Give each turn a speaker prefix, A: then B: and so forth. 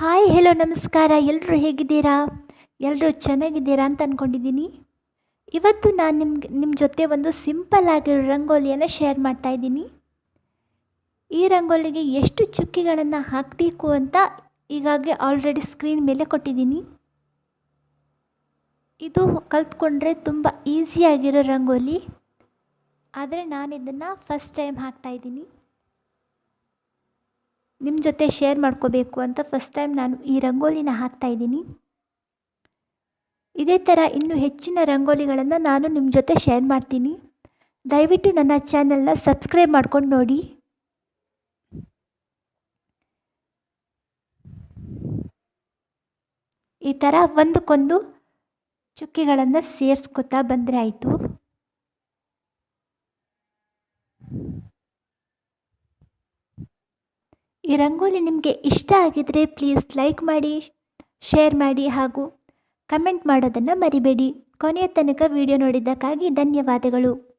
A: Hi hello ನಮಸ್ಕಾರ. ಎಲ್ಲರೂ ಹೇಗಿದ್ದೀರಾ? ಎಲ್ಲರೂ ಚೆನ್ನಾಗಿದ್ದೀರಾ ಅಂತ ಅಂದ್ಕೊಂಡಿದ್ದೀನಿ ಇವತ್ತು ನಾನು ನಿಮ್ಗೆ ನಿಮ್ಮ ಜೊತೆ ಒಂದು ಸಿಂಪಲ್ ಆಗಿರೋ ರಂಗೋಲಿಯನ್ನು ಶೇರ್ ಮಾಡ್ತಾ ಇದ್ದೀನಿ. ಈ ರಂಗೋಲಿಗೆ ಎಷ್ಟು ಚುಕ್ಕಿಗಳನ್ನು ಹಾಕಬೇಕು ಅಂತ ಈಗಾಗಲೇ ಆಲ್ರೆಡಿ ಸ್ಕ್ರೀನ್ ಮೇಲೆ ಕೊಟ್ಟಿದ್ದೀನಿ. ಇದು ಕಲ್ತ್ಕೊಂಡ್ರೆ ತುಂಬ ಈಸಿಯಾಗಿರೋ ರಂಗೋಲಿ. ಆದರೆ ನಾನು ಇದನ್ನು ಫಸ್ಟ್ ಟೈಮ್ ಹಾಕ್ತಾಯಿದ್ದೀನಿ ನಿಮ್ಮ ಜೊತೆ ಶೇರ್ ಮಾಡ್ಕೋಬೇಕು ಅಂತ ಫಸ್ಟ್ ಟೈಮ್ ನಾನು ಈ ರಂಗೋಲಿನ ಹಾಕ್ತಾಯಿದ್ದೀನಿ ಇದೇ ಥರ ಇನ್ನೂ ಹೆಚ್ಚಿನ ರಂಗೋಲಿಗಳನ್ನು ನಾನು ನಿಮ್ಮ ಜೊತೆ ಶೇರ್ ಮಾಡ್ತೀನಿ. ದಯವಿಟ್ಟು ನನ್ನ ಚಾನೆಲ್ನ ಸಬ್ಸ್ಕ್ರೈಬ್ ಮಾಡ್ಕೊಂಡು ನೋಡಿ. ಈ ಥರ ಒಂದಕ್ಕೊಂದು ಚುಕ್ಕಿಗಳನ್ನು ಸೇರಿಸ್ಕೊತಾ ಬಂದರೆ ಆಯಿತು. ಈ ರಂಗೋಲಿ ನಿಮಗೆ ಇಷ್ಟ ಆಗಿದರೆ ಪ್ಲೀಸ್ ಲೈಕ್ ಮಾಡಿ ಶೇರ್ ಮಾಡಿ ಹಾಗೂ ಕಮೆಂಟ್ ಮಾಡೋದನ್ನು ಮರಿಬೇಡಿ. ಕೊನೆಯ ತನಕ ವಿಡಿಯೋ ನೋಡಿದ್ದಕ್ಕಾಗಿ ಧನ್ಯವಾದಗಳು.